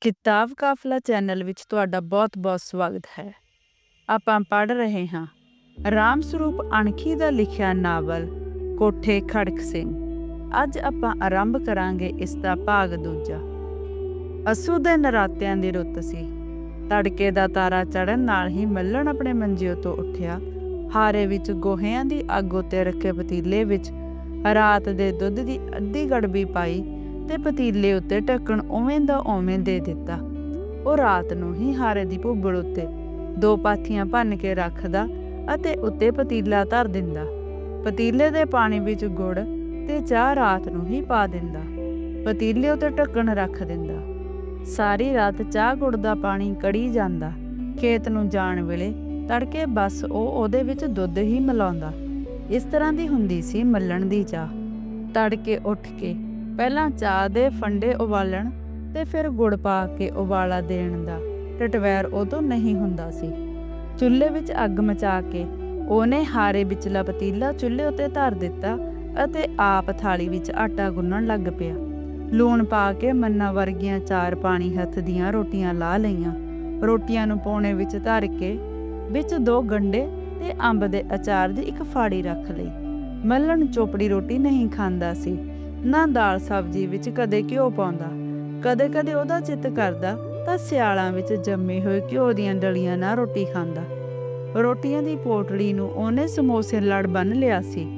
ਕਿਤਾਬ ਕਾਫਲਾ ਚੈਨਲ ਵਿੱਚ ਤੁਹਾਡਾ ਬਹੁਤ-ਬਹੁਤ ਸਵਾਗਤ ਹੈ। ਆਪਾਂ ਪੜ੍ਹ ਰਹੇ ਹਾਂ ਰਾਮ ਸਰੂਪ ਅਣਖੀ ਦਾ ਲਿਖਿਆ ਨਾਵਲ ਕੋਠੇ ਖੜਕ ਸਿੰਘ। ਅੱਜ ਆਪਾਂ ਆਰੰਭ ਕਰਾਂਗੇ ਇਸ ਦਾ ਭਾਗ ਦੂਜਾ। ਅਸੂ ਦੇ ਨਰਾਤਿਆਂ ਦੀ ਰੁੱਤ ਸੀ। ਤੜਕੇ ਦਾ ਤਾਰਾ ਚੜਨ ਨਾਲ ਹੀ ਮੱਲਣ ਆਪਣੇ ਮੰਜੇ ਤੋਂ ਉੱਠਿਆ। ਹਾਰੇ ਵਿੱਚ ਗੋਹਿਆਂ ਦੀ ਅੱਗ ਉੱਤੇ ਰੱਖੇ ਪਤੀਲੇ ਵਿੱਚ ਰਾਤ ਦੇ ਦੁੱਧ ਦੀ ਅੱਧੀ ਗੜਬੀ ਪਾਈ ਤੇ ਪਤੀਲੇ ਉੱਤੇ ਢੱਕਣ ਉਵੇਂ ਦਾ ਉਵੇਂ ਦੇ ਦਿੱਤਾ। ਉਹ ਰਾਤ ਨੂੰ ਹੀ ਹਾਰੇ ਦੀ ਭੁੱਬੜ ਉੱਤੇ ਦੋ ਪਾਥੀਆਂ ਭੰਨ ਕੇ ਰੱਖਦਾ ਅਤੇ ਉੱਤੇ ਪਤੀਲਾ ਧਰ ਦਿੰਦਾ। ਪਤੀਲੇ ਦੇ ਪਾਣੀ ਵਿੱਚ ਗੁੜ ਤੇ ਚਾਹ ਰਾਤ ਨੂੰ ਹੀ ਪਾ ਦਿੰਦਾ। ਪਤੀਲੇ ਉੱਤੇ ਢੱਕਣ ਰੱਖ ਦਿੰਦਾ। ਸਾਰੀ ਰਾਤ ਚਾਹ ਗੁੜ ਦਾ ਪਾਣੀ ਕੜੀ ਜਾਂਦਾ। ਖੇਤ ਨੂੰ ਜਾਣ ਵੇਲੇ ਤੜਕੇ ਬਸ ਉਹ ਉਹਦੇ ਵਿੱਚ ਦੁੱਧ ਹੀ ਮਿਲਾਉਂਦਾ। ਇਸ ਤਰ੍ਹਾਂ ਦੀ ਹੁੰਦੀ ਸੀ ਮੱਲਣ ਦੀ ਚਾਹ। ਤੜਕੇ ਉੱਠ ਕੇ ਪਹਿਲਾਂ ਚਾਹ ਦੇ ਫੰਡੇ ਉਬਾਲਣ ਤੇ ਫਿਰ ਗੁੜ ਪਾ ਕੇ ਉਬਾਲਾ ਦੇਣ ਦਾ ਟਟਵੈਰ ਉਦੋਂ ਨਹੀਂ ਹੁੰਦਾ ਸੀ। ਚੁੱਲ੍ਹੇ ਵਿੱਚ ਅੱਗ ਮਚਾ ਕੇ ਉਹਨੇ ਹਾਰੇ ਵਿਚਲਾ ਪਤੀਲਾ ਚੁੱਲ੍ਹੇ ਉੱਤੇ ਧਰ ਦਿੱਤਾ ਅਤੇ ਆਪ ਥਾਲੀ ਵਿੱਚ ਆਟਾ ਗੁੰਨਣ ਲੱਗ ਪਿਆ। ਲੂਣ ਪਾ ਕੇ ਮੰਨਾ ਵਰਗੀਆਂ ਚਾਰ ਪਾਣੀ ਹੱਥ ਦੀਆਂ ਰੋਟੀਆਂ ਲਾ ਲਈਆਂ। ਰੋਟੀਆਂ ਨੂੰ ਪੌਣੇ ਵਿੱਚ ਧਰ ਕੇ ਵਿੱਚ ਦੋ ਗੰਢੇ ਤੇ ਅੰਬ ਦੇ ਅਚਾਰ ਦੀ ਇੱਕ ਫਾੜੀ ਰੱਖ ਲਈ। ਮੱਲਣ ਚੋਪੜੀ ਰੋਟੀ ਨਹੀਂ ਖਾਂਦਾ ਸੀ। ਨਾ ਦਾਲ ਸਬਜ਼ੀ ਵਿੱਚ ਕਦੇ ਘਿਓ ਪਾਉਂਦਾ। ਕਦੇ-ਕਦੇ ਉਹਦਾ ਚਿੱਤ ਕਰਦਾ ਤਾਂ ਸਿਆਲਾਂ ਵਿੱਚ ਜੰਮੇ ਹੋਏ ਘਿਓ ਦੀਆਂ ਡਲੀਆਂ ਨਾਲ ਰੋਟੀ ਖਾਂਦਾ। ਰੋਟੀਆਂ ਦੀ ਪੋਟਲੀ ਨੂੰ ਉਹਨੇ ਸਮੋਸੇ ਲੜ ਬੰਨ ਲਿਆ ਸੀ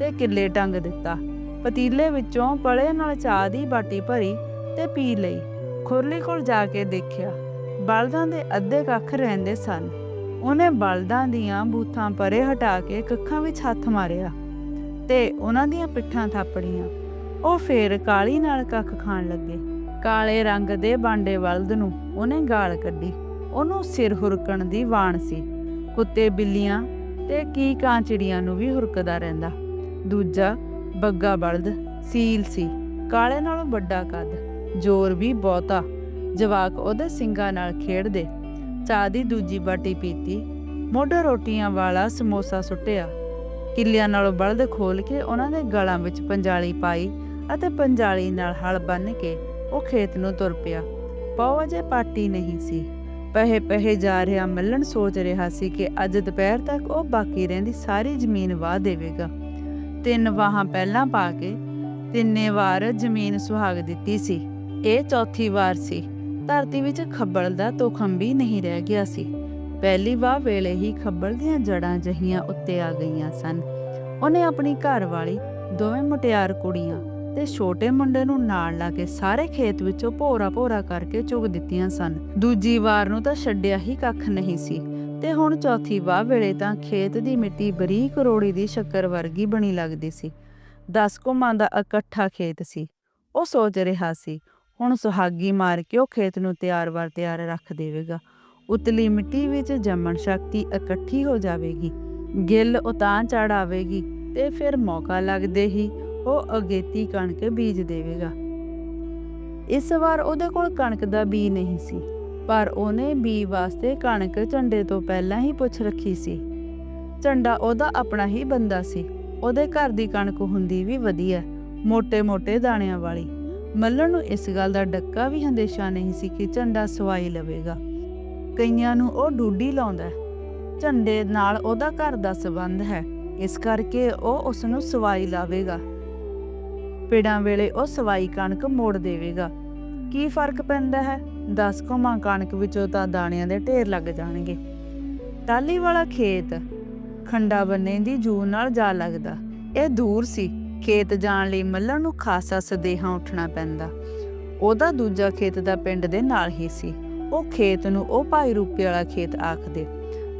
ਤੇ ਕਿੱਲੇ ਟੰਗ ਦਿੱਤਾ। ਪਤੀਲੇ ਵਿੱਚੋਂ ਪਲੇ ਨਾਲ ਚਾਹ ਦੀ ਬਾਟੀ ਭਰੀ ਤੇ ਪੀ ਲਈ। ਖੁਰਲੀ ਕੋਲ ਜਾ ਕੇ ਦੇਖਿਆ, ਬਲਦਾਂ ਦੇ ਅੱਧੇ ਕੱਖ ਰਹਿੰਦੇ ਸਨ। ਉਹਨੇ ਬਲਦਾਂ ਦੀਆਂ ਬੂਥਾਂ ਪਰੇ ਹਟਾ ਕੇ ਕੱਖਾਂ ਵਿੱਚ ਹੱਥ ਮਾਰਿਆ ਤੇ ਉਹਨਾਂ ਦੀਆਂ ਪਿੱਠਾਂ ਥਾਪੜੀਆਂ। ਉਹ ਫੇਰ ਕਾਲੀ ਨਾਲ ਕੱਖ ਖਾਣ ਲੱਗੇ। ਕਾਲੇ ਰੰਗ ਦੇ ਬਾਂਡੇ ਬਲਦ ਨੂੰ ਉਹਨੇ ਗਾਲ ਕੱਢੀ। ਉਹਨੂੰ ਸਿਰ ਹੁਰਕਣ ਦੀ ਵਾਣ ਸੀ। ਕੁੱਤੇ ਬਿੱਲੀਆਂ ਤੇ ਕੀ ਕਾਂ ਨੂੰ ਵੀ ਹੁਰਕਦਾ ਰਹਿੰਦਾ। ਦੂਜਾ ਬੱਗਾ ਬਲਦ ਸੀਲ ਸੀ। ਕਾਲੇ ਨਾਲੋਂ ਵੱਡਾ ਕੱਦ, ਜ਼ੋਰ ਵੀ ਬਹੁਤਾ। ਜਵਾਕ ਉਹਦੇ ਸਿੰਗਾਂ ਨਾਲ ਖੇਡਦੇ। ਚਾਹ ਦੀ ਦੂਜੀ ਬਾਟੀ ਪੀਤੀ। ਮੁੱਢ ਰੋਟੀਆਂ ਵਾਲਾ ਸਮੋਸਾ ਸੁੱਟਿਆ। ਕਿੱਲਿਆਂ ਨਾਲੋਂ ਬਲਦ ਖੋਲ ਕੇ ਉਹਨਾਂ ਦੇ ਗਲਾਂ ਵਿੱਚ ਪੰਜਾਲੀ ਪਾਈ ਅਤੇ ਪੰਜਾਲੀ ਨਾਲ ਹਲ ਬੰਨ ਕੇ ਉਹ ਖੇਤ ਨੂੰ ਤੁਰ ਪਿਆ। ਪੌ ਅਜੇ ਪਾਟੀ ਨਹੀਂ ਸੀ। ਪਹੇ-ਪਹੇ ਜਾ ਰਿਹਾ ਮੱਲਣ ਸੋਚ ਰਿਹਾ ਸੀ ਕਿ ਅੱਜ ਦੁਪਹਿਰ ਤੱਕ ਉਹ ਬਾਕੀ ਰਹਿੰਦੀ ਸਾਰੀ ਜ਼ਮੀਨ ਵਾਹ ਦੇਵੇਗਾ। ਤਿੰਨ ਵਾਹਾਂ ਪਹਿਲਾਂ ਪਾ ਕੇ ਤਿੰਨੇ ਵਾਰ ਜ਼ਮੀਨ ਸੁਹਾਗ ਦਿੱਤੀ ਸੀ। ਇਹ ਚੌਥੀ ਵਾਰ ਸੀ। ਧਰਤੀ ਵਿੱਚ ਖੱਬਲ ਦਾ ਤੋਖਮ ਵੀ ਨਹੀਂ ਰਹਿ ਗਿਆ ਸੀ। ਪਹਿਲੀ ਵਾਹ ਵੇਲੇ ਹੀ ਖੱਬਲ ਦੀਆਂ ਜੜਾਂ ਜਹੀਆਂ ਉੱਤੇ ਆ ਗਈਆਂ ਸਨ। ਉਹਨੇ ਆਪਣੀ ਘਰ ਵਾਲੀ ਦੋਵੇਂ ਮੁਟਿਆਰ ਕੁੜੀਆਂ ਤੇ ਛੋਟੇ ਮੁੰਡੇ ਨੂੰ ਨਾਲ ਲਾ ਕੇ ਸਾਰੇ ਖੇਤ ਵਿੱਚੋਂ ਭੋਰਾ-ਭੋਰਾ ਕਰਕੇ ਚੁਗ ਦਿੱਤੀਆਂ ਸਨ। ਦੂਜੀ ਵਾਰ ਨੂੰ ਤਾਂ ਛੱਡਿਆ ਹੀ ਕੱਖ ਨਹੀਂ ਸੀ ਤੇ ਹੁਣ ਚੌਥੀ ਵਾਹ ਵੇਲੇ ਤਾਂ ਖੇਤ ਦੀ ਮਿੱਟੀ ਬਰੀਕ ਰੋੜੀ ਦੀ ਸ਼ੱਕਰ ਵਰਗੀ ਬਣੀ ਲੱਗਦੀ ਸੀ। ਦਸ ਕੁੰਮਾਂ ਦਾ ਇਕੱਠਾ ਖੇਤ ਸੀ। ਉਹ ਸੋਚ ਰਿਹਾ ਸੀ, ਹੁਣ ਸੁਹਾਗੀ ਮਾਰ ਕੇ ਉਹ ਖੇਤ ਨੂੰ ਤਿਆਰ-ਬਰ ਤਿਆਰ ਰੱਖ ਦੇਵੇਗਾ। ਉਤਲੀ ਮਿੱਟੀ ਵਿੱਚ ਜੰਮਣ ਸ਼ਕਤੀ ਇਕੱਠੀ ਹੋ ਜਾਵੇਗੀ। ਗਿੱਲ ਉਤਾਂ ਚੜ ਆਵੇਗੀ ਤੇ ਫਿਰ ਮੌਕਾ ਲੱਗਦੇ ਹੀ ਉਹ ਅਗੇਤੀ ਕਣਕ ਬੀਜ ਦੇਵੇਗਾ। ਇਸ ਵਾਰ ਉਹਦੇ ਕੋਲ ਕਣਕ ਦਾ ਬੀ ਨਹੀਂ ਸੀ, ਪਰ ਉਹਨੇ ਬੀ ਵਾਸਤੇ ਕਣਕ ਝੰਡੇ ਤੋਂ ਪਹਿਲਾਂ ਹੀ ਪੁੱਛ ਰੱਖੀ ਸੀ। ਝੰਡਾ ਉਹਦਾ ਆਪਣਾ ਹੀ ਬੰਦਾ ਸੀ। ਉਹਦੇ ਘਰ ਦੀ ਕਣਕ ਹੁੰਦੀ ਵੀ ਵਧੀਆ, ਮੋਟੇ-ਮੋਟੇ ਦਾਣਿਆਂ ਵਾਲੀ। ਮੱਲਣ ਨੂੰ ਇਸ ਗੱਲ ਦਾ ਡੱਕਾ ਵੀ ਹੰਦੇਸ਼ਾ ਨਹੀਂ ਸੀ ਕਿ ਝੰਡਾ ਸਵਾਈ ਲਵੇਗਾ। ਕਈਆਂ ਨੂੰ ਉਹ ਡੂਡੀ ਲਾਉਂਦਾ। ਝੰਡੇ ਨਾਲ ਉਹਦਾ ਘਰ ਦਾ ਸਬੰਧ ਹੈ, ਇਸ ਕਰਕੇ ਉਹ ਉਸ ਨੂੰ ਸਵਾਈ ਲਾਵੇਗਾ। ਪਿੜਾਂ ਵੇਲੇ ਉਹ ਸਵਾਈ ਕਣਕ ਮੋੜ ਦੇਵੇਗਾ। ਕੀ ਫ਼ਰਕ ਪੈਂਦਾ ਹੈ? ਦਸ ਕੁੰਮਾਂ ਕਣਕ ਵਿੱਚੋਂ ਤਾਂ ਦਾਣਿਆਂ ਦੇ ਢੇਰ ਲੱਗ ਜਾਣਗੇ। ਟਾਹਲੀ ਵਾਲਾ ਖੇਤ ਖੰਡਾ ਬੰਨੇ ਦੀ ਜੂਹ ਨਾਲ ਜਾ ਲੱਗਦਾ। ਇਹ ਦੂਰ ਸੀ। ਖੇਤ ਜਾਣ ਲਈ ਮੱਲਣ ਨੂੰ ਖਾਸਾ ਸਦੇਹਾ ਉੱਠਣਾ ਪੈਂਦਾ। ਉਹਦਾ ਦੂਜਾ ਖੇਤ ਦਾ ਪਿੰਡ ਦੇ ਨਾਲ ਹੀ ਸੀ। ਉਹ ਖੇਤ ਨੂੰ ਉਹ ਭਾਈ ਰੂਪੇ ਵਾਲਾ ਖੇਤ ਆਖਦੇ,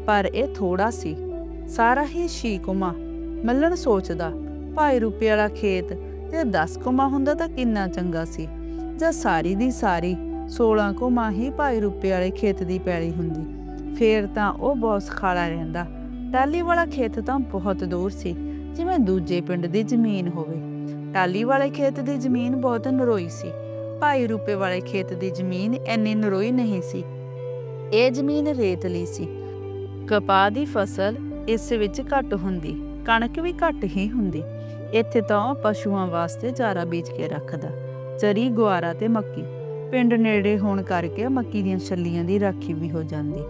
ਪਰ ਇਹ ਥੋੜਾ ਸੀ। ਸਾਰਾ ਹੀ ਛੀ ਕੁੰਮਾਂ। ਮੱਲਣ ਸੋਚਦਾ, ਭਾਈ ਰੂਪੇ ਵਾਲਾ ਖੇਤ ਜੇ ਦਸ ਕੁੰਮਾਂ ਹੁੰਦਾ ਤਾਂ ਕਿੰਨਾ ਚੰਗਾ ਸੀ। ਜਾਂ ਸਾਰੀ ਦੀ ਸਾਰੀ ਸੋਲ੍ਹਾਂ ਕੁੰਮਾਂ ਹੀ ਭਾਈ ਰੂਪੇ ਵਾਲੇ ਖੇਤ ਦੀ ਪੈਲੀ ਹੁੰਦੀ। ਫੇਰ ਤਾਂ ਉਹ ਬਹੁਤ ਸੁਖਾਲਾ ਰਹਿੰਦਾ। ਟਾਹਲੀ ਵਾਲਾ ਖੇਤ ਤਾਂ ਬਹੁਤ ਦੂਰ ਸੀ, ਜਿਵੇਂ ਦੂਜੇ ਪਿੰਡ ਦੀ ਜ਼ਮੀਨ ਹੋਵੇ। ਟਾਹਲੀ ਵਾਲੇ ਖੇਤ ਦੀ ਜ਼ਮੀਨ ਬਹੁਤ ਨਰੋਈ ਸੀ। ਭਾਈ ਰੂਪੇ ਵਾਲੇ ਖੇਤ ਦੀ ਜ਼ਮੀਨ ਇੰਨੀ ਨਰੋਈ ਨਹੀਂ ਸੀ। ਇਹ ਜ਼ਮੀਨ ਰੇਤਲੀ ਸੀ। ਕਪਾਹ ਦੀ ਫਸਲ ਇਸ ਵਿੱਚ ਘੱਟ ਹੁੰਦੀ, ਕਣਕ ਵੀ ਘੱਟ ਹੀ ਹੁੰਦੀ। ਇੱਥੇ ਤਾਂ ਪਸ਼ੂਆਂ ਵਾਸਤੇ ਚਾਰਾ ਬੀਜ ਕੇ ਰੱਖਦਾ। ਚਰੀ, ਗੁਆਰਾ ਤੇ ਮੱਕੀ। ਪਿੰਡ ਨੇੜੇ ਹੋਣ ਕਰਕੇ ਮੱਕੀ ਦੀਆਂ ਛੱਲੀਆਂ ਦੀ ਰਾਖੀ ਵੀ ਹੋ ਜਾਂਦੀ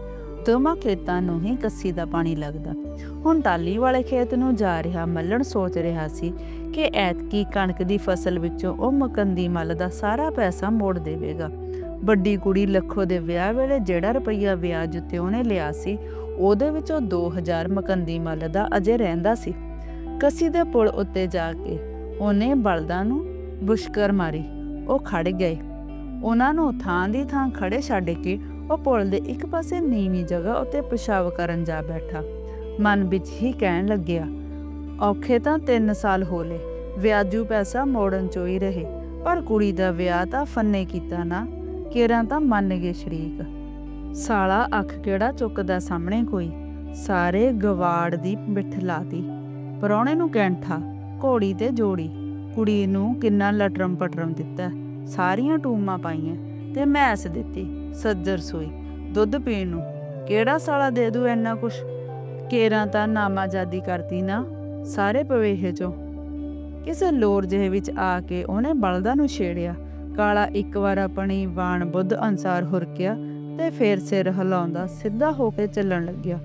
ਦੋਵਾਂ ਖੇਤਾਂ ਨੂੰ ਹੀ ਕੱਸੀ ਦਾ ਪਾਣੀ ਲੱਗਦਾ ਹੁਣ ਟਾਲੀ ਵਾਲੇ ਖੇਤ ਨੂੰ ਜਾ ਰਿਹਾ ਮੱਲਣ ਸੋਚ ਰਿਹਾ ਸੀ ਕਿ ਐਤਕੀ ਕਣਕ ਦੀ ਫਸਲ ਵਿੱਚੋਂ ਉਹ ਮਕੰਦੀ ਮੱਲ ਦਾ ਸਾਰਾ ਪੈਸਾ ਮੋੜ ਦੇਵੇਗਾ ਵੱਡੀ ਕੁੜੀ ਲੱਖੋ ਦੇ ਵਿਆਹ ਵੇਲੇ ਜਿਹੜਾ ਰੁਪਈਆ ਵਿਆਜ ਉੱਤੇ ਉਹਨੇ ਲਿਆ ਸੀ ਉਹਦੇ ਵਿੱਚੋਂ 2000 ਮਕੰਦੀ ਮੱਲ ਦਾ ਅਜੇ ਰਹਿੰਦਾ ਸੀ ਕਸੀ ਦੇ ਪੁਲ ਉੱਤੇ ਜਾ ਕੇ ਉਹਨੇ ਬਲਦਾਂ ਨੂੰ ਬੁਸ਼ਕਰ ਮਾਰੀ। ਉਹ ਖੜ ਗਏ। ਉਹਨਾਂ ਨੂੰ ਥਾਂ ਦੀ ਥਾਂ ਖੜੇ ਛੱਡ ਕੇ ਉਹ ਪੁਲ ਦੇ ਇੱਕ ਪਾਸੇ ਨੀਵੀਂ ਜਗ੍ਹਾ ਉੱਤੇ ਪਿਸ਼ਾਬ ਕਰਨ ਜਾ ਬੈਠਾ। ਮਨ ਵਿੱਚ ਹੀ ਕਹਿਣ ਲੱਗਿਆ, ਔਖੇ ਤਾਂ 3 ਸਾਲ ਹੋ ਲਏ, ਵਿਆਜੂ ਪੈਸਾ ਮੋੜਨ ਚੋਈ ਰਹੇ, ਪਰ ਕੁੜੀ ਦਾ ਵਿਆਹ ਤਾਂ ਫੰਨੇ ਕੀਤਾ ਨਾ, ਕੇਰਾਂ ਤਾਂ ਮੰਨ ਗਏ ਸ਼ਰੀਕ। ਸਾਲਾ ਅੱਖ ਕਿਹੜਾ ਚੁੱਕਦਾ ਸਾਹਮਣੇ ਕੋਈ, ਸਾਰੇ ਗਵਾੜ ਦੀ ਬਿੱਠ ਲਾਤੀ। ਪਰੌਣੇ ਨੂੰ ਕੈਂਠਾ ਘੋੜੀ ਤੇ ਜੋੜੀ। ਕੁੜੀ ਨੂੰ ਕਿੰਨਾ ਲਟਰਮ ਪਟਰਮ ਦਿੱਤਾ, ਸਾਰੀਆਂ ਟੂਮਾਂ ਪਾਈਆਂ ਤੇ ਮੈਸ ਦਿੱਤੀ, ਸੱਜਰ ਸੋਈ, ਦੁੱਧ ਪੀਣ ਨੂੰ। ਕਿਹੜਾ ਸਾਲਾ ਦੇ ਦੂ ਇੰਨਾ ਕੁਛ? ਕੇਰਾਂ ਤਾਂ ਨਾਮਾਜ਼ਾਦੀ ਕਰਤੀ ਨਾ, ਸਾਰੇ ਪਵੇਹੇ ਚੋਂ। ਕਿਸੇ ਲੋਰ ਜਿਹੇ ਵਿੱਚ ਆ ਕੇ ਉਹਨੇ ਬਲਦਾਂ ਨੂੰ ਛੇੜਿਆ, ਕਾਲਾ ਇੱਕ ਵਾਰ ਆਪਣੀ ਵਾਣ ਬੁੱਧ ਅਨਸਾਰ ਹੁਰਕਿਆ ਤੇ ਫੇਰ ਸਿਰ ਹਿਲਾਉਂਦਾ ਸਿੱਧਾ ਹੋ ਕੇ ਚੱਲਣ ਲੱਗਿਆ।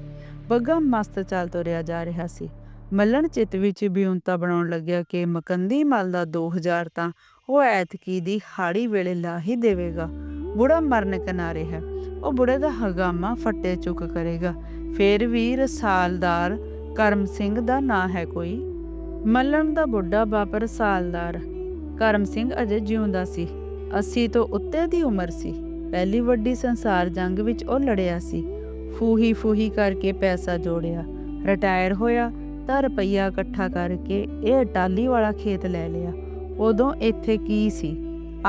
ਬੱਗਾ ਮਸਤ ਚੱਲ ਤੁਰਿਆ ਜਾ ਰਿਹਾ ਸੀ। ਮੱਲਣ ਚਿੱਤ ਵਿੱਚ ਬਿਉਂਤਾ ਬਣਾਉਣ ਲੱਗਿਆ ਕਿ ਮਕੰਦੀ ਮਲ ਦਾ 2000 ਤਾਂ ਉਹ ਐਤਕੀ ਦੀ ਹਾੜੀ ਵੇਲੇ ਲਾ ਹੀ ਦੇਵੇਗਾ। ਬੁੜਾ ਮਰਨ ਕਿਨਾਰੇ ਹੈ। ਉਹ ਬੁੜੇ ਦਾ ਹਗਾਮਾ ਫੱਟੇ ਚੁੱਕ ਕਰੇਗਾ। ਫੇਰ ਵੀ ਰਸਾਲਦਾਰ ਕਰਮ ਸਿੰਘ ਦਾ ਨਾਂ ਹੈ ਕੋਈ। ਮੱਲਣ ਦਾ ਬੁੱਢਾ ਬਾਪ ਰਸਾਲਦਾਰ ਕਰਮ ਸਿੰਘ ਅਜੇ ਜਿਉਂਦਾ ਸੀ। 80 ਤੋਂ ਉੱਤੇ ਦੀ ਉਮਰ ਸੀ। ਪਹਿਲੀ ਵੱਡੀ ਸੰਸਾਰ ਜੰਗ ਵਿੱਚ ਉਹ ਲੜਿਆ ਸੀ। ਫੂਹੀ ਫੂਹੀ ਕਰਕੇ ਪੈਸਾ ਜੋੜਿਆ। ਰਿਟਾਇਰ ਹੋਇਆ। ਤਾਂ ਰੁਪਈਆ ਇਕੱਠਾ ਕਰਕੇ ਇਹ ਟਾਲੀ ਵਾਲਾ ਖੇਤ ਲੈ ਲਿਆ। ਉਦੋਂ ਇੱਥੇ ਕੀ ਸੀ?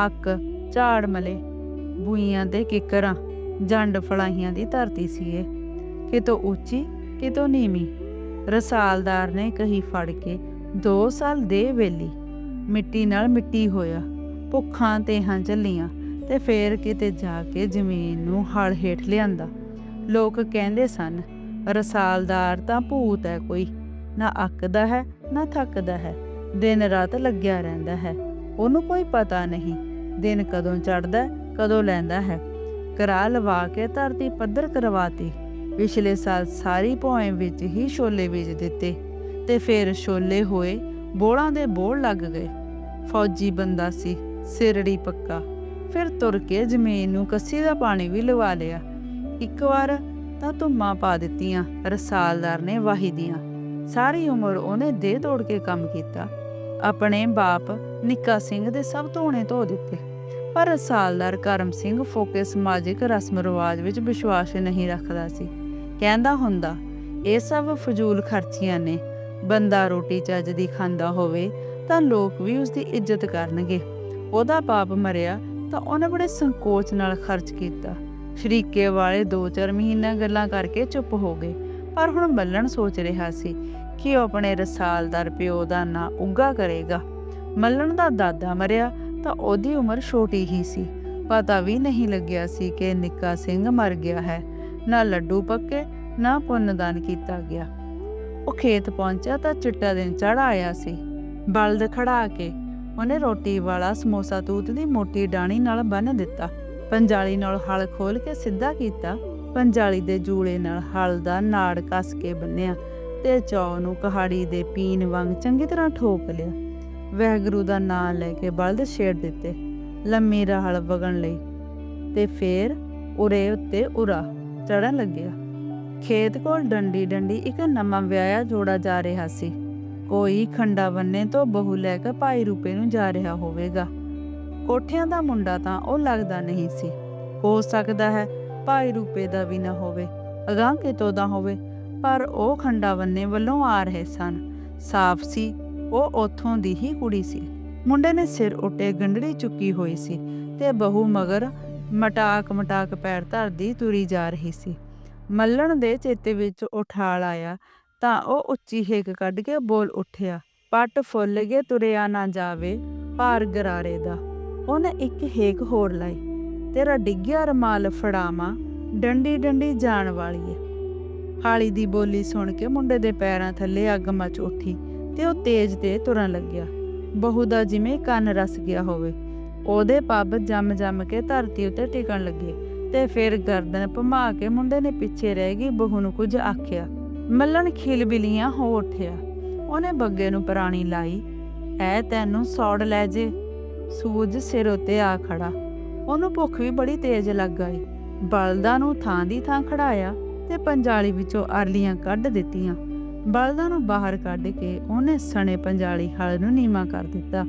ਅੱਕ, ਝਾੜ ਮਲੇ, ਬੂਈਆਂ ਤੇ ਕਿਕਰਾਂ, ਜੰਡ ਫਲਾਹੀਆਂ ਦੀ ਧਰਤੀ ਸੀ ਇਹ। ਕਿਤੋਂ ਉੱਚੀ, ਕਿਤੋਂ ਨੀਵੀਂ। ਰਸਾਲਦਾਰ ਨੇ ਕਹੀ ਫੜ ਕੇ 2 ਸਾਲ ਦੇ ਵੇਲੀ। ਮਿੱਟੀ ਨਾਲ ਮਿੱਟੀ ਹੋਇਆ, ਭੁੱਖਾਂ ਤੇ ਹਾਂ ਚੱਲੀਆਂ ਤੇ ਫੇਰ ਕਿਤੇ ਜਾ ਕੇ ਜ਼ਮੀਨ ਨੂੰ ਹਲ ਹੇਠ ਲਿਆਂਦਾ। ਲੋਕ ਕਹਿੰਦੇ ਸਨ, ਰਸਾਲਦਾਰ ਤਾਂ ਭੂਤ ਹੈ ਕੋਈ। ਨਾ ਅੱਕਦਾ ਹੈ, ਨਾ ਥੱਕਦਾ ਹੈ। ਦਿਨ ਰਾਤ ਲੱਗਿਆ ਰਹਿੰਦਾ ਹੈ। ਉਹਨੂੰ ਕੋਈ ਪਤਾ ਨਹੀਂ। ਦਿਨ ਕਦੋਂ ਚੜਦਾ ਕਦੋਂ ਲੈਂਦਾ ਹੈ। ਕਰਾ ਲਵਾ ਕੇ ਧਰਤੀ ਪੱਧਰ ਕਰਵਾਤੀ। ਪਿਛਲੇ ਸਾਲ ਸਾਰੀ ਭੋਏ ਵਿੱਚ ਹੀ ਛੋਲੇ ਵੇਚ ਦਿੱਤੇ ਤੇ ਫਿਰ ਛੋਲੇ ਹੋਏ ਬੋਲਾਂ ਦੇ ਬੋਲ ਲੱਗ ਗਏ। ਫੌਜੀ ਬੰਦਾ ਸੀ, ਸਿਰੜੀ ਪੱਕਾ। ਫਿਰ ਤੁਰ ਕੇ ਜ਼ਮੀਨ ਨੂੰ ਕੱਸੀ ਦਾ ਪਾਣੀ ਵੀ ਲਵਾ ਲਿਆ। ਇੱਕ ਵਾਰ ਤਾਂ ਧੁੰਮਾਂ ਪਾ ਦਿੱਤੀਆਂ, ਰਸਾਲਦਾਰ ਨੇ ਵਾਹੀ ਦੀਆਂ। ਸਾਰੀ ਉਮਰ ਉਹਨੇ ਦੇ ਤੋੜ ਕੇ ਕੰਮ ਕੀਤਾ। ਆਪਣੇ ਬਾਪ ਨਿੱਕਾ ਸਿੰਘ ਦੇ ਸਭ ਧੋਣੇ ਧੋ ਦਿੱਤੇ। ਪਰ ਰਸਾਲਦਾਰ ਕਰਮ ਸਿੰਘ ਫੋਕੇ ਸਮਾਜਿਕ ਰਸਮ ਰਿਵਾਜ ਵਿੱਚ ਵਿਸ਼ਵਾਸ ਨਹੀਂ ਰੱਖਦਾ ਸੀ। ਕਹਿੰਦਾ ਹੁੰਦਾ, ਇਹ ਸਭ ਫਜ਼ੂਲ ਖਰਚੀਆਂ ਨੇ। ਬੰਦਾ ਰੋਟੀ ਚੱਜ ਦੀ ਖਾਂਦਾ ਹੋਵੇ ਤਾਂ ਲੋਕ ਵੀ ਉਸ ਦੀ ਇੱਜ਼ਤ ਕਰਨਗੇ। ਉਹਦਾ ਬਾਪ ਮਰਿਆ ਤਾਂ ਉਹਨੇ ਬੜੇ ਸੰਕੋਚ ਨਾਲ ਖਰਚ ਕੀਤਾ। ਸ਼ਰੀਕੇ ਵਾਲੇ 2-4 ਮਹੀਨਾ ਗੱਲਾਂ ਕਰਕੇ ਚੁੱਪ ਹੋ ਗਏ। ਪਰ ਹੁਣ ਮੱਲਣ ਸੋਚ ਰਿਹਾ ਸੀ ਕਿ ਉਹ ਆਪਣੇ ਰਸਾਲਦਾਰ ਪਿਓ ਦਾ ਨਾਂ ਉੱਗਾ ਕਰੇਗਾ। ਮੱਲਣ ਦਾ ਦਾਦਾ ਮਰਿਆ ਤਾਂ ਉਹਦੀ ਉਮਰ ਛੋਟੀ ਹੀ ਸੀ। ਪਤਾ ਵੀ ਨਹੀਂ ਲੱਗਿਆ ਸੀ ਕਿ ਨਿੱਕਾ ਸਿੰਘ ਮਰ ਗਿਆ ਹੈ। ਨਾ ਲੱਡੂ ਪੱਕੇ, ਨਾ ਪੁੰਨਦਾਨ ਕੀਤਾ ਗਿਆ। ਉਹ ਖੇਤ ਪਹੁੰਚਿਆ ਤਾਂ ਚਿੱਟਾ ਦਿਨ ਚੜ ਆਇਆ ਸੀ। ਬਲਦ ਖੜਾ ਕੇ ਉਹਨੇ ਰੋਟੀ ਵਾਲਾ ਸਮੋਸਾ ਤੂਤ ਦੀ ਮੋਟੀ ਡਾਣੀ ਨਾਲ ਬੰਨ ਦਿੱਤਾ। ਪੰਜਾਲੀ ਨਾਲ ਹਲ ਖੋਲ ਕੇ ਸਿੱਧਾ ਕੀਤਾ। ਪੰਜਾਲੀ ਦੇ ਜੂਲੇ ਨਾਲ ਹਲ ਦਾ ਨਾੜ ਕੱਸ ਕੇ ਬੰਨਿਆ ਤੇ ਚੌ ਨੂੰ ਕਹਾੜੀ ਦੇ ਪੀਨ ਵਾਂਗ ਚੰਗੀ ਤਰ੍ਹਾਂ ਠੋਕ ਲਿਆ। ਵਹਿਗੁਰੂ ਦਾ ਨਾਮ ਲੈ ਕੇ ਬਲਦ ਛੇੜ ਦਿੱਤੇ। ਲੰਮੀ ਰਾਹਲ ਵਗਣ ਲਈ ਤੇ ਫੇਰ ਉਰੇ ਉੱਤੇ ਉਰਾ ਚੜਨ ਲੱਗਿਆ। ਖੇਤ ਕੋਲ ਡੰਡੀ ਡੰਡੀ ਇੱਕ ਨਵਾਂ ਵਿਆਹਿਆ ਜੋੜਾ ਜਾ ਰਿਹਾ ਸੀ। ਕੋਈ ਖੰਡਾ ਬੰਨੇ ਤੋਂ ਬਹੂ ਲੈ ਕੇ ਭਾਈ ਰੂਪੇ ਨੂੰ ਜਾ ਰਿਹਾ ਹੋਵੇਗਾ। ਕੋਠਿਆਂ ਦਾ ਮੁੰਡਾ ਤਾਂ ਉਹ ਲੱਗਦਾ ਨਹੀਂ ਸੀ। ਹੋ ਸਕਦਾ ਹੈ ਭਾਈ ਰੂਪੇ ਦਾ ਵੀ ਨਾ ਹੋਵੇ ਅਗਾਂਹ ਕਿਤੋਂ ਦਾ ਹੋਵੇ, ਪਰ ਉਹ ਖੰਡਾ ਵੱਲੋਂ ਆ ਰਹੇ ਸਨ। ਸਾਫ਼ ਸੀ, ਉਹ ਉਥੋਂ ਦੀ ਹੀ ਕੁੜੀ ਸੀ। ਮੁੰਡੇ ਨੇ ਸਿਰ ਉੱਤੇ ਗੰਢੜੀ ਚੁੱਕੀ ਹੋਈ ਸੀ ਤੇ ਬਹੂ ਮਗਰ ਮਟਾਕ ਮਟਾਕ ਪੈਰ ਧਰਦੀ ਤੁਰੀ ਜਾ ਰਹੀ ਸੀ। ਮੱਲਣ ਦੇ ਚੇਤੇ ਵਿੱਚ ਉਠਾਲ ਆਇਆ ਤਾਂ ਉਹ ਉੱਚੀ ਹੇਕ ਕੱਢ ਕੇ ਬੋਲ ਉੱਠਿਆ, ਪੱਟ ਫੁੱਲ ਗਏ ਤੁਰਿਆ ਨਾ ਜਾਵੇ ਭਾਰ ਗਰਾਰੇ ਦਾ। ਉਹਨੇ ਇੱਕ ਹੇਕ ਹੋਰ ਲਾਈ। ਤੇਰਾ ਡਿੱਗਿਆ ਰਮਾਲ ਫੜਾਵਾਂ, ਡੰਡੀ ਡੰਡੀ ਜਾਣ ਵਾਲੀਏ ਹਾਲੀ ਦੀ ਬੋਲੀ ਸੁਣ ਕੇ ਮੁੰਡੇ ਦੇ ਪੈਰਾਂ ਥੱਲੇ ਅੱਗ ਮਚ ਉੱਠੀ ਤੇ ਉਹ ਤੇਜ਼ ਤੇ ਤੁਰਨ ਲੱਗਿਆ। ਬਹੂ ਦਾ ਜਿਵੇਂ ਕੰਨ ਰਸ ਗਿਆ ਹੋਵੇ। ਉਹਦੇ ਪੱਬ ਜੰਮ ਜੰਮ ਕੇ ਧਰਤੀ ਉੱਤੇ ਟਿਕਣ ਲੱਗੇ ਤੇ ਫਿਰ ਗਰਦਨ ਭਮਾ ਕੇ ਮੁੰਡੇ ਨੇ ਪਿੱਛੇ ਰਹਿ ਗਈ, ਬਹੂ ਨੂੰ ਕੁਝ ਆਖਿਆ। ਮੱਲਣ ਖਿਲਬਿਲੀਆਂ ਹੋ ਉੱਠਿਆ। ਉਹਨੇ ਬੱਗੇ ਨੂੰ ਪ੍ਰਾਣੀ ਲਾਈ, ਐ ਤੈਨੂੰ ਸੌੜ ਲੈ ਜੇ। ਸੂਰਜ ਸਿਰ ਉਤੇ ਆ ਖੜਾ। ਉਹਨੂੰ ਭੁੱਖ ਵੀ ਬੜੀ ਤੇਜ਼ ਲੱਗ ਆਈ। ਬਲਦਾਂ ਨੂੰ ਥਾਂ ਦੀ ਥਾਂ ਖੜਾਇਆ ਤੇ ਪੰਜਾਲੀ ਵਿੱਚੋਂ ਅਰਲੀਆਂ ਕੱਢ ਦਿੱਤੀਆਂ। ਬਲਦਾਂ ਨੂੰ ਬਾਹਰ ਕੱਢ ਕੇ ਉਹਨੇ ਸਣੇ ਪੰਜਾਲੀ ਹਲ ਨੂੰ ਨੀਵਾ ਕਰ ਦਿੱਤਾ।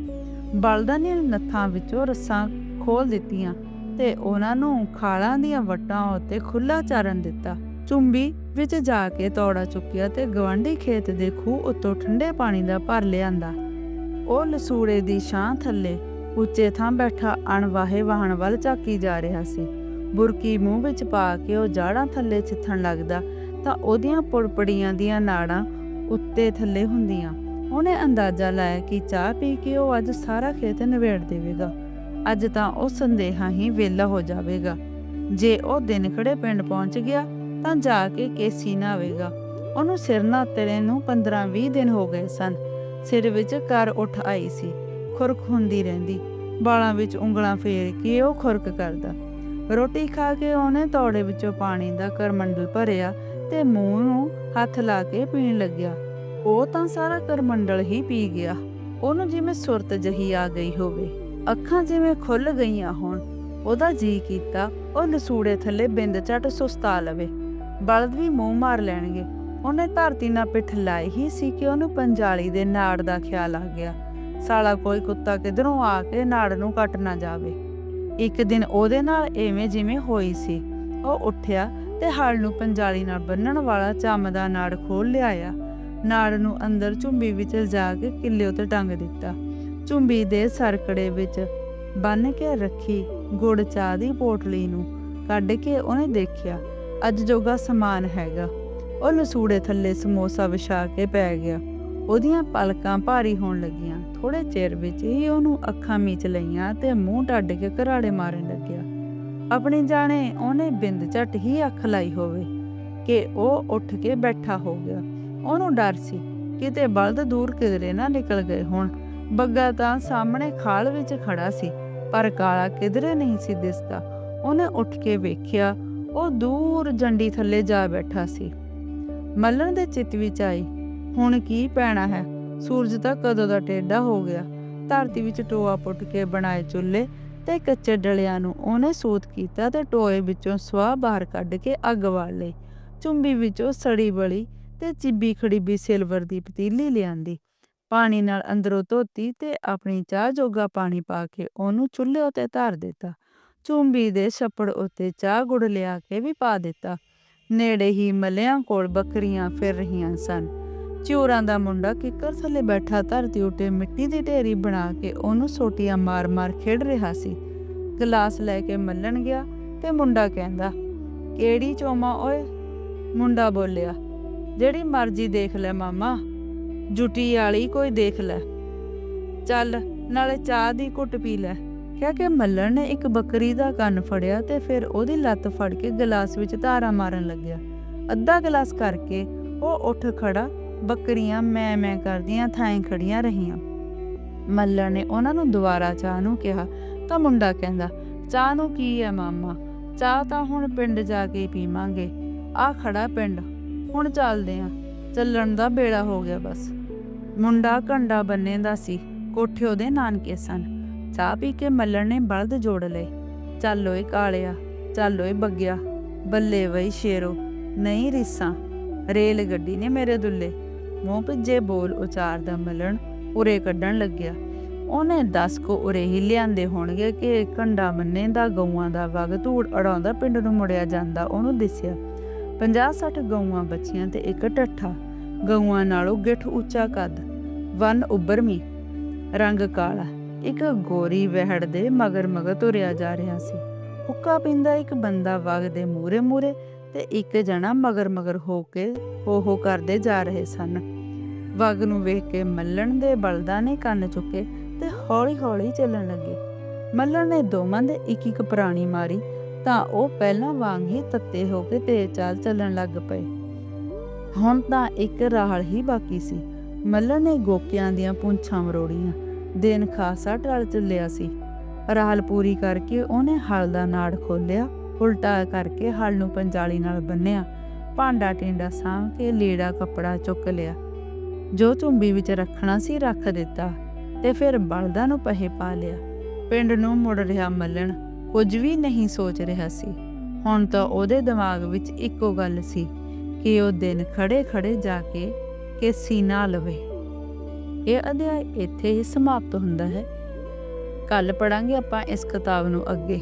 ਬਲਦਾਂ ਨੇ ਨੱਥਾਂ ਵਿੱਚੋਂ ਰੱਸਾਂ ਖੋਲ ਦਿੱਤੀਆਂ ਤੇ ਉਹਨਾਂ ਨੂੰ ਖਾਲਾਂ ਦੀਆਂ ਵੱਟਾਂ ਉੱਤੇ ਖੁੱਲਾ ਚਾਰਨ ਦਿੱਤਾ। ਚੁੰਬੀ ਵਿੱਚ ਜਾ ਕੇ ਤੌੜਾ ਚੁੱਕਿਆ ਤੇ ਗਵਾਂਢੀ ਖੇਤ ਦੇ ਖੂਹ ਉੱਤੋਂ ਠੰਡੇ ਪਾਣੀ ਦਾ ਭਰ ਲਿਆਂਦਾ। ਉਹ ਲਸੂੜੇ ਦੀ ਛਾਂ ਥੱਲੇ ਉੱਚੇ ਥਾਂ ਬੈਠਾ ਅਣਵਾਹੇ ਵਾਹਣ ਵੱਲ ਝਾਕੀ ਜਾ ਰਿਹਾ ਸੀ। ਬੁਰਕੀ ਮੂੰਹ ਵਿੱਚ ਪਾ ਕੇ ਉਹ ਜਾੜਾਂ ਥੱਲੇ ਚਿੱਥਣ ਲੱਗਦਾ, ਤਾਂ ਉਹਦੀਆਂ ਪੁੜਪੜੀਆਂ ਦੀਆਂ ਨਾੜਾਂ ਉੱਤੇ ਥੱਲੇ ਹੁੰਦੀਆਂ। ਉਹਨੇ ਅੰਦਾਜ਼ਾ ਲਾਇਆ ਕਿ ਚਾਹ ਪੀ ਕੇ ਉਹ ਅੱਜ ਸਾਰਾ ਖੇਤ ਨਿਬੇੜ ਦੇਵੇਗਾ। ਅੱਜ ਤਾਂ ਉਹ ਸੰਦੇਹਾ ਹੀ ਵਿਹਲਾ ਹੋ ਜਾਵੇਗਾ। ਜੇ ਉਹ ਦਿਨ ਖੜੇ ਪਿੰਡ ਪਹੁੰਚ ਗਿਆ, ਤਾਂ ਜਾ ਕੇ ਕੇਸੀ ਨਾ ਆਵੇਗਾ ਉਹਨੂੰ ਸਿਰ ਨਾ ਤੇਰੇ ਨੂੰ 15-20 ਦਿਨ ਹੋ ਗਏ ਸਨ। ਸਿਰ ਵਿੱਚ ਕਰ ਉੱਠ ਆਈ ਸੀ। ਖੁਰਕ ਹੁੰਦੀ ਰਹਿੰਦੀ। ਬਾਲਾਂ ਵਿੱਚ ਉਂਗਲਾਂ ਫੇਰ ਕੇ ਉਹ ਖੁਰਕ ਕਰਦਾ। ਰੋਟੀ ਖਾ ਕੇ ਉਹਨੇ ਤੋੜੇ ਵਿੱਚੋਂ ਪਾਣੀ ਦਾ ਕਰਮੰਡਲ ਭਰਿਆ ਤੇ ਮੂੰਹ ਨੂੰ ਹੱਥ ਲਾ ਕੇ ਪੀਣ ਲੱਗਿਆ। ਉਹ ਤਾਂ ਸਾਰਾ ਕਰਮੰਡਲ ਹੀ ਪੀ ਗਿਆ। ਉਹਨੂੰ ਜਿਵੇਂ ਸੁਰਤ ਜਹੀ ਆ ਗਈ ਹੋਵੇ। ਅੱਖਾਂ ਜਿਵੇਂ ਖੁੱਲ ਗਈਆਂ ਹੋਣ। ਉਹਦਾ ਜੀ ਕੀਤਾ ਉਹ ਲਸੂੜੇ ਥੱਲੇ ਬਿੰਦ ਝਟ ਸੁਸਤਾ ਲਵੇ। ਬਲਦ ਵੀ ਮੂੰਹ ਮਾਰ ਲੈਣਗੇ। ਉਹਨੇ ਧਰਤੀ ਨਾਲ ਪਿੱਠ ਲਾਈ ਹੀ ਸੀ ਕਿ ਉਹਨੂੰ ਪੰਜਾਲੀ ਦੇ ਨਾੜ ਦਾ ਖਿਆਲ ਆ ਗਿਆ। ਸਾਲਾ ਕੋਈ ਕੁੱਤਾ ਕਿਧਰੋਂ ਆ ਕੇ ਨਾੜ ਨੂੰ ਕੱਟ ਨਾ ਜਾਵੇ। ਇੱਕ ਦਿਨ ਉਹਦੇ ਨਾਲ ਐਵੇਂ ਜਿਵੇਂ ਹੋਈ ਸੀ। ਉਹ ਉੱਠਿਆ ਤੇ ਹਲ ਨੂੰ ਪੰਜਾਲੀ ਨਾਲ ਬੰਨਣ ਵਾਲਾ ਚੰਮ ਦਾ ਨਾੜ ਖੋਲ ਲਿਆਇਆ। ਨਾੜ ਨੂੰ ਅੰਦਰ ਝੁੰਬੀ ਵਿੱਚ ਜਾ ਕੇ ਕਿੱਲੇ ਉੱਤੇ ਟੰਗ ਦਿੱਤਾ। ਝੁੰਬੀ ਦੇ ਸਰਕੜੇ ਵਿੱਚ ਬੰਨ ਕੇ ਰੱਖੀ ਗੁੜ ਚਾਹ ਦੀ ਪੋਟਲੀ ਨੂੰ ਕੱਢ ਕੇ ਉਹਨੇ ਦੇਖਿਆ, ਅੱਜ ਜੋਗਾ ਸਮਾਨ ਹੈਗਾ। ਉਹ ਲਸੂੜੇ ਥੱਲੇ ਸਮੋਸਾ ਵਿਛਾ ਕੇ ਪੈ ਗਿਆ। ਉਹਦੀਆਂ ਪਲਕਾਂ ਭਾਰੀ ਹੋਣ ਲੱਗੀਆਂ। ਥੋੜੇ ਚਿਰ ਵਿੱਚ ਹੀ ਉਹਨੂੰ ਅੱਖਾਂ ਮੀਚ ਲਈਆਂ ਤੇ ਮੂੰਹ ਟੱਡ ਕੇ ਘਰਾੜੇ ਮਾਰਨ ਲੱਗਿਆ। ਆਪਣੀ ਜਾਣੇ, ਉਹਨੇ ਬਿੰਦ ਝਟ ਹੀ ਅੱਖ ਲਾਈ ਹੋਵੇ ਕਿ ਉਹ ਉੱਠ ਕੇ ਬੈਠਾ ਹੋ ਗਿਆ। ਉਹਨੂੰ ਡਰ ਸੀ, ਕਿਤੇ ਬਲਦ ਦੂਰ ਕਿਧਰੇ ਨਾ ਨਿਕਲ ਗਏ ਹੋਣ। ਬੱਗਾ ਤਾਂ ਸਾਹਮਣੇ ਖਾਲ ਵਿੱਚ ਖੜਾ ਸੀ, ਪਰ ਕਾਲਾ ਕਿਧਰੇ ਨਹੀਂ ਸੀ ਦਿਸਦਾ। ਉਹਨੇ ਉੱਠ ਕੇ ਵੇਖਿਆ, ਉਹ ਦੂਰ ਜੰਡੀ ਥੱਲੇ ਜਾ ਬੈਠਾ ਸੀ। ਮੱਲਣ ਦੇ ਚਿੱਤ ਵਿੱਚ ਆਈ ਹੁਣ ਕੀ ਪੈਣਾ ਹੈ? ਸੂਰਜ ਤਾਂ ਕਦੋਂ ਦਾ ਟੇਢਾ ਹੋ ਗਿਆ। ਧਰਤੀ ਵਿੱਚ ਟੋਆ ਪੁੱਟ ਕੇ ਬਣਾਏ ਚੁੱਲ੍ਹੇ ਤੇ ਕੱਚੇ ਡਲਿਆਂ ਨੂੰ ਉਹਨੇ ਸੂਤ ਕੀਤਾ ਤੇ ਟੋਏ ਵਿੱਚੋਂ ਸਵਾਹ ਬਾਹਰ ਕੱਢ ਕੇ ਅੱਗ ਬਾਲ ਲਈ। ਚੁੰਬੀ ਵਿੱਚੋਂ ਸੜੀ ਬਲੀ ਤੇ ਚਿੱਬੀ ਖੜੀਬੀ ਸਿਲਵਰ ਦੀ ਪਤੀਲੀ ਲਿਆਂਦੀ। ਪਾਣੀ ਨਾਲ ਅੰਦਰੋਂ ਧੋਤੀ ਤੇ ਆਪਣੀ ਚਾਹ ਜੋਗਾ ਪਾਣੀ ਪਾ ਕੇ ਉਹਨੂੰ ਚੁੱਲ੍ਹੇ ਉੱਤੇ ਧਰ ਦਿੱਤਾ। ਚੁੰਬੀ ਦੇ ਛੱਪੜ ਉੱਤੇ ਚਾਹ ਗੁੜ ਲਿਆ ਕੇ ਵੀ ਪਾ ਦਿੱਤਾ। ਨੇੜੇ ਹੀ ਮਲਿਆਂ ਕੋਲ ਬੱਕਰੀਆਂ ਫਿਰ ਰਹੀਆਂ ਸਨ। ਚੋਰਾਂ ਦਾ ਮੁੰਡਾ ਕਿੱਕਰ ਥੱਲੇ ਬੈਠਾ ਧਰਤੀ ਉੱਤੇ ਮਿੱਟੀ ਦੀ ਢੇਰੀ ਬਣਾ ਕੇ ਉਹਨੂੰ ਸੋਟੀਆਂ ਮਾਰ-ਮਾਰ ਖੇਡ ਰਿਹਾ ਸੀ। ਗਲਾਸ ਲੈ ਕੇ ਮੱਲਣ ਗਿਆ ਤੇ ਮੁੰਡਾ ਕਹਿੰਦਾ, ਕਿਹੜੀ ਚੋਮਾ ਓਏ? ਮੁੰਡਾ ਬੋਲਿਆ, ਜਿਹੜੀ ਮਰਜ਼ੀ ਦੇਖ ਲੈ ਮਾਮਾ, ਜੁਟੀ ਵਾਲੀ ਕੋਈ ਦੇਖ ਲੈ। ਚੱਲ ਨਾਲੇ ਚਾਹ ਦੀ ਘੁੱਟ ਪੀ ਲੈ। ਕਿਹਾ ਕਿ ਮੱਲਣ ਨੇ ਇੱਕ ਬੱਕਰੀ ਦਾ ਕੰਨ ਫੜਿਆ ਤੇ ਫਿਰ ਉਹਦੀ ਲੱਤ ਫੜ ਕੇ ਗਲਾਸ ਵਿੱਚ ਧਾਰਾ ਮਾਰਨ ਲੱਗਿਆ। ਅੱਧਾ ਗਲਾਸ ਕਰਕੇ ਉਹ ਉੱਠ ਖੜਾ ਬੱਕਰੀਆਂ ਮੈਂ ਮੈਂ ਕਰਦੀਆਂ ਥਾਂ ਖੜੀਆਂ ਰਹੀਆਂ। ਮੱਲਣ ਨੇ ਉਹਨਾਂ ਨੂੰ ਦੁਬਾਰਾ ਚਾਹ ਨੂੰ ਕਿਹਾ, ਤਾਂ ਮੁੰਡਾ ਕਹਿੰਦਾ, ਚਾਹ ਨੂੰ ਕੀ ਹੈ ਮਾਮਾ? ਚਾਹ ਤਾਂ ਹੁਣ ਪਿੰਡ ਜਾ ਕੇ ਪੀਵਾਂਗੇ। ਆ ਖੜਾ ਪਿੰਡ, ਹੁਣ ਚੱਲਦੇ ਆਂ। ਚੱਲਣ ਦਾ ਬੇੜਾ ਹੋ ਗਿਆ ਬਸ। ਮੁੰਡਾ ਕੰਡਾ ਬੰਨੇ ਦਾ ਸੀ, ਕੋਠੇ ਉਹਦੇ ਨਾਨਕੇ ਸਨ। ਚਾਹ ਪੀ ਕੇ ਮੱਲਣ ਨੇ ਬਲਦ ਜੋੜ ਲਏ। ਚੱਲ ਓਏ ਕਾਲਿਆ, ਚੱਲ ਓਏ ਬੱਗਿਆ, ਬੱਲੇ ਵਈ ਸ਼ੇਰੋ, ਨਹੀਂ ਰੀਸਾਂ। ਰੇਲ ਗੱਡੀ ਨੇ ਮੇਰੇ ਦੁੱਲੇ। ਮੂੰਹ ਭਿੱਜੇ ਬੋਲ ਉਚਾਰਦਾ ਮੱਲਣ ਉਰੇ ਕੱਢਣ ਲੱਗਿਆ। ਉਹਨੇ 10 ਕੋ ਉਰੇ ਹੀ ਲਿਆਂਦੇ ਹੋਣਗੇ ਕਿ ਕੰਡਾ ਮੰਨੇ ਦਾ, ਗਊਆਂ ਦਾ ਵਗ ਧੂੜ ਅੜਾਉਂਦਾ ਪਿੰਡ ਨੂੰ ਮੁੜਿਆ ਜਾਂਦਾ, ਉਹਨੂੰ ਦਿਸਿਆ। 50-60 ਗਊਆਂ ਬੱਚੀਆਂ ਤੇ ਇੱਕ ਟੱਠਾ ਗਊਆਂ ਨਾਲੋਂ ਗਿੱਠ ਉੱਚਾ ਕੱਦ, ਵਨ ਉੱਭਰਮੀ ਰੰਗ ਕਾਲਾ। ਇੱਕ ਗੋਰੀ ਵਹਿੜ ਦੇ ਮਗਰ ਮਗਰ ਤੁਰਿਆ ਜਾ ਰਿਹਾ ਸੀ। ਹੁੱਕਾ ਪਿੰਦਾ ਇੱਕ ਬੰਦਾ ਵਗ ਦੇ ਮੂਰੇ ਮੂਰੇ ਤੇ ਇੱਕ ਜਣਾ ਮਗਰ ਮਗਰ ਹੋ ਕੇ ਹੋ ਹੋ ਕਰਦੇ ਜਾ ਰਹੇ ਸਨ। ਵਗ ਨੂੰ ਵੇਖ ਕੇ ਮੱਲਣ ਦੇ ਬਲਦਾਂ ਨੇ ਕੰਨ ਚੁੱਕੇ ਤੇ ਹੌਲੀ ਹੌਲੀ ਚੱਲਣ ਲੱਗੇ। ਮੱਲਣ ਨੇ ਦੋਵਾਂ ਦੇ ਇੱਕ ਇੱਕ ਪ੍ਰਾਣੀ ਮਾਰੀ ਤਾਂ ਉਹ ਪਹਿਲਾਂ ਵਾਂਗ ਹੀ ਤੱਤੇ ਹੋ ਕੇ ਤੇਜ਼ ਚਾਲ ਚੱਲਣ ਲੱਗ ਪਏ। ਹੁਣ ਤਾਂ ਇੱਕ ਰਾਹਲ ਹੀ ਬਾਕੀ ਸੀ। ਮੱਲਣ ਨੇ ਗੋਕਿਆਂ ਦੀਆਂ ਪੁੰਛਾਂ ਮਰੋੜੀਆਂ। ਦਿਨ ਖਾਸਾ ਟਲ ਚੱਲਿਆ ਸੀ। ਰਾਹਲ ਪੂਰੀ ਕਰਕੇ ਉਹਨੇ ਹਲ ਦਾ ਨਾੜ ਖੋਲਿਆ ਉਲਟਾ ਕਰਕੇ ਹਲ ਨੂੰ ਪੰਜਾਲੀ ਨਾਲ ਬੰਨਿਆ। ਭਾਂਡਾ ਟਿੰਡਾ ਸਾਂਭ ਕੇ ਲੀੜਾ ਕੱਪੜਾ ਚੁੱਕ ਲਿਆ। ਜੋ ਝੁੰਬੀ ਵਿੱਚ ਰੱਖਣਾ ਸੀ ਰੱਖ ਦਿੱਤਾ ਤੇ ਫਿਰ ਬਲਦਾਂ ਨੂੰ ਪਹੇ ਪਾ ਲਿਆ। ਪਿੰਡ ਨੂੰ ਮੁੜ ਰਿਹਾ ਮੱਲਣ ਕੁਝ ਵੀ ਨਹੀਂ ਸੋਚ ਰਿਹਾ ਸੀ। ਹੁਣ ਤਾਂ ਉਹਦੇ ਦਿਮਾਗ ਵਿੱਚ ਇੱਕੋ ਗੱਲ ਸੀ ਕਿ ਉਹ ਦਿਨ ਖੜੇ ਖੜੇ ਜਾ ਕੇ ਕਿ ਨਾ ਲਵੇ। ਇਹ ਅਧਿਆਇ ਇੱਥੇ ਹੀ ਸਮਾਪਤ ਹੁੰਦਾ ਹੈ। ਕੱਲ ਪੜਾਂਗੇ ਆਪਾਂ ਇਸ ਕਿਤਾਬ ਨੂੰ ਅੱਗੇ।